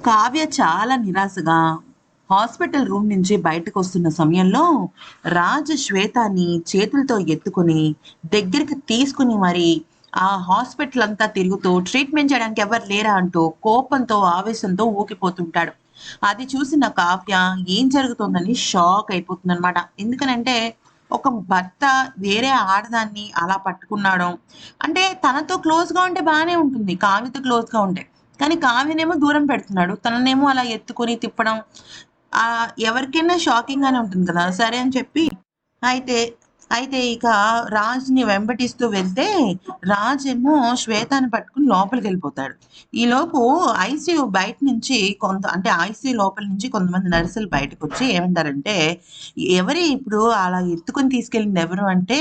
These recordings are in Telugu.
కావ్య చాలా నిరాశగా హాస్పిటల్ రూమ్ నుంచి బయటకు వస్తున్న సమయంలో రాజు శ్వేతాన్ని చేతులతో ఎత్తుకుని దగ్గరికి తీసుకుని మరి ఆ హాస్పిటల్ అంతా తిరుగుతూ ట్రీట్మెంట్ చేయడానికి ఎవరు లేరా అంటూ కోపంతో ఆవేశంతో ఊకిపోతుంటాడు. అది చూసిన కావ్య ఏం జరుగుతుందని షాక్ అయిపోతుంది అనమాట ఎందుకనంటే ఒక భర్త వేరే ఆడదాన్ని అలా పట్టుకున్నాడు. అంటే తనతో క్లోజ్గా ఉంటే బాగానే ఉంటుంది. కావ్యతో క్లోజ్గా ఉంటే. కానీ కావ్యనేమో దూరం పెడుతున్నాడు. తననేమో అలా ఎత్తుకొని తిప్పడం ఆ ఎవరికైనా షాకింగ్ అని ఉంటుంది కదా. సరే అని చెప్పి అయితే అయితే ఇక రాజుని వెంబటిస్తూ వెళ్తే రాజేమో శ్వేతాన్ని పట్టుకుని లోపలికి వెళ్ళిపోతాడు. ఈలోపు ఐసీయూ బయట నుంచి కొంత అంటే ఐసీయూ లోపల నుంచి కొంతమంది నర్సులు బయటకు వచ్చి ఏమంటారంటే ఎవరి ఇప్పుడు అలా ఎత్తుకొని తీసుకెళ్ళింది ఎవరు? అంటే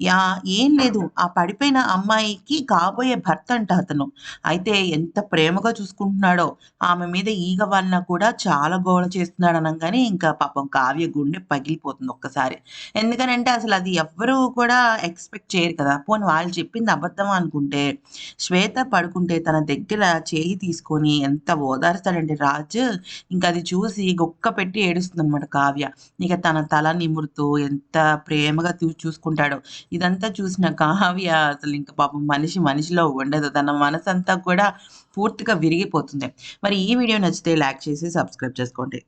యా ఏం లేదు. ఆ పడిపోయిన అమ్మాయికి కాబోయే భర్త అంట అతను. అయితే ఎంత ప్రేమగా చూసుకుంటున్నాడో. ఆమె మీద ఈగ వలన కూడా చాలా గోళ చేస్తున్నాడు అనగానే ఇంకా పాపం కావ్య గుండె పగిలిపోతుంది ఒక్కసారి. ఎందుకనంటే అసలు అది ఎవ్వరూ కూడా ఎక్స్పెక్ట్ చేయరు కదా. పోనీ వాళ్ళు చెప్పింది అబద్ధం అనుకుంటే శ్వేత పడుకుంటే తన దగ్గర చేయి తీసుకొని ఎంత ఓదార్స్తాడంటే రాజు ఇంకా అది చూసి గొక్క పెట్టి ఏడుస్తుంది అనమాట కావ్య. ఇక తన తల నిమురుతూ ఎంత ప్రేమగా చూ చూసుకుంటాడో ఇదంతా చూసిన కావ్య అసలు ఇంకా పాపం మనిషి మనిషిలో ఉండదు. తన మనసంతా కూడా పూర్తిగా విరిగిపోతుంది. మరి ఈ వీడియో నచ్చితే లైక్ చేసి సబ్స్క్రైబ్ చేసుకోండి.